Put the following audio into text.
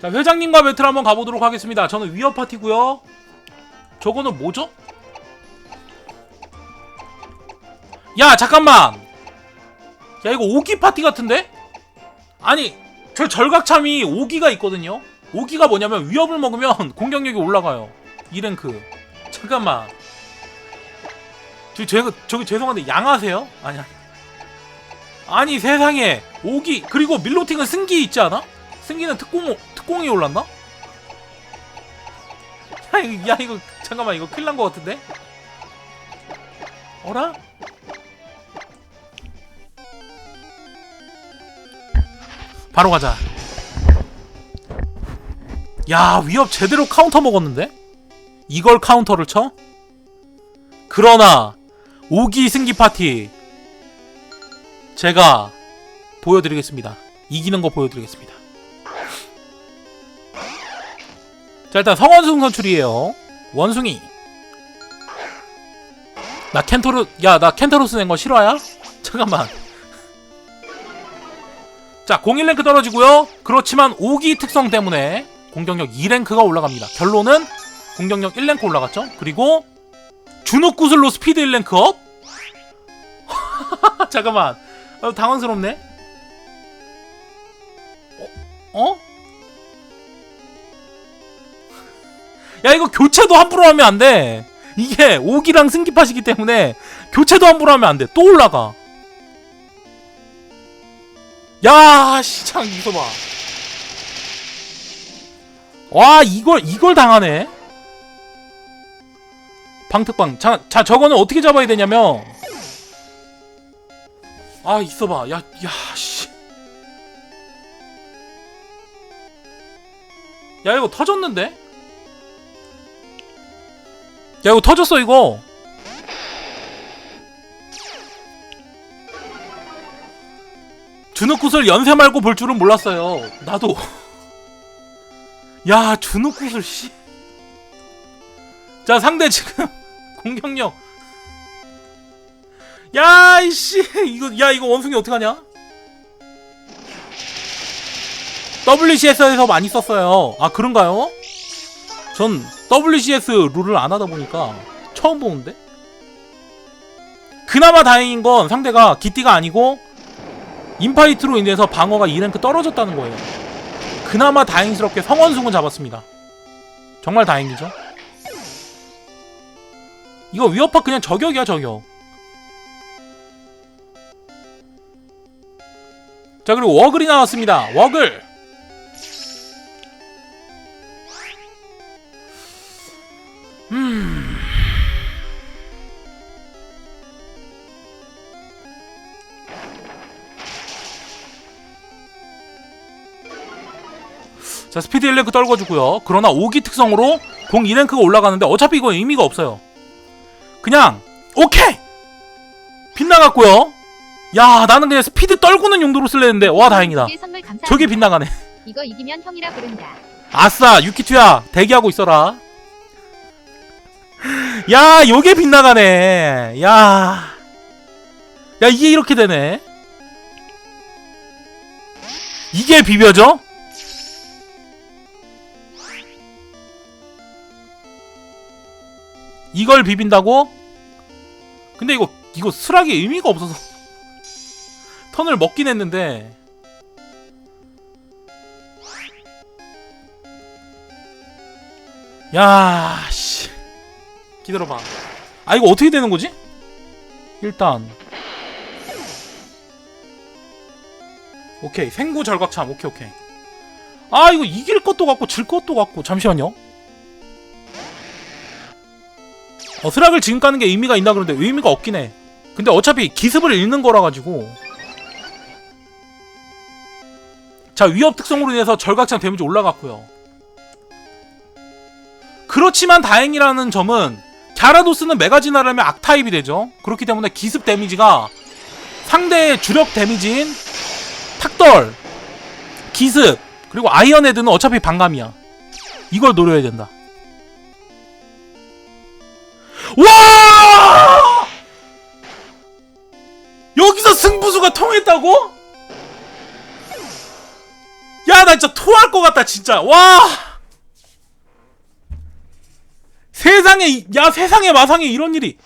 자 회장님과 배틀 한번 가보도록 하겠습니다. 저는 위어 파티고요. 저거는 뭐죠? 야 잠깐만. 야 이거 오기 파티 같은데? 아니 저 절각참이 오기가 있거든요. 오기가 뭐냐면 위협을 먹으면 공격력이 올라가요. 2랭크. 잠깐만. 저기, 제가, 저기 죄송한데 양하세요? 아니야. 아니 세상에 오기 그리고 밀로팅은 승기 있지 않아? 승기는 특공 특공이 올랐나? 야 이거, 야 이거 잠깐만 이거 큰일 난것 같은데? 어라? 바로 가자. 야 위협 제대로 카운터 먹었는데? 이걸 카운터를 쳐? 그러나 오기 승기 파티 제가 보여드리겠습니다. 이기는 거 보여드리겠습니다. 자 일단 성원숭 선출이에요. 원숭이. 나 켄토르 야 나 켄토로스 낸거 실화야? 잠깐만. 자 01랭크 떨어지고요. 그렇지만 5기 특성 때문에 공격력 2랭크가 올라갑니다. 결론은 공격력 1랭크 올라갔죠. 그리고 주눅 구슬로 스피드 1랭크 업. 잠깐만. 어, 당황스럽네. 어? 어? 야 이거 교체도 함부로 하면 안 돼. 이게 오기랑 승기팟이기 때문에 교체도 함부로 하면 안 돼. 또 올라가. 야, 시장 이거 봐. 와, 이걸 이걸 당하네. 방특방. 자, 자 저거는 어떻게 잡아야 되냐면 아, 있어 봐. 야, 야, 씨. 야, 이거 터졌는데? 야, 이거 터졌어, 이거. 주눅굿을 연세 말고 볼 줄은 몰랐어요. 나도. 야, 주눅굿을, 씨. 자, 상대 지금 공격력. 야, 이씨. 이거, 야, 이거 원숭이 어떡하냐? WCS에서 많이 썼어요. 아, 그런가요? 전 WCS 룰을 안 하다 보니까 처음 보는데? 그나마 다행인 건 상대가 기띠가 아니고 인파이트로 인해서 방어가 2랭크 떨어졌다는 거예요. 그나마 다행스럽게 성원숭은 잡았습니다. 정말 다행이죠. 이거 위협파 그냥 저격이야 저격. 자 그리고 워글이 나왔습니다. 워글. 음. 자 스피드 1랭크 떨궈주고요 그러나 5기 특성으로 공 2랭크가 올라가는데 어차피 이거 의미가 없어요 그냥 오케이 빗나갔고요 야 나는 그냥 스피드 떨구는 용도로 쓸랬는데 와 다행이다. 저게 빗나가네 이거 이기면 형이라 부른다. 아싸 유키투야 대기하고 있어라 야 요게 빗나가네 야 야, 이게 이렇게 되네 이게 비벼져? 이걸 비빈다고? 근데 이거 이거 수락이 의미가 없어서 턴을 먹긴 했는데 야, 씨. 기다려봐. 아, 이거 어떻게 되는 거지? 일단. 오케이. 생구 절각참. 오케이, 오케이. 아, 이거 이길 것도 같고, 질 것도 같고. 잠시만요. 어, 스락을 지금 까는 게 의미가 있나 그런데 의미가 없긴 해. 근데 어차피 기습을 읽는 거라 가지고. 자, 위협 특성으로 인해서 절각창 데미지 올라갔고요. 그렇지만 다행이라는 점은 갸라도스는 메가지나라면 악타입이 되죠. 그렇기 때문에 기습 데미지가 상대의 주력 데미지인 탁덜, 기습, 그리고 아이언헤드는 어차피 반감이야. 이걸 노려야 된다. 와! 여기서 승부수가 통했다고? 야, 나 진짜 토할 것 같다 진짜 와 세상에 이- 야 세상에 마상에 이런 일이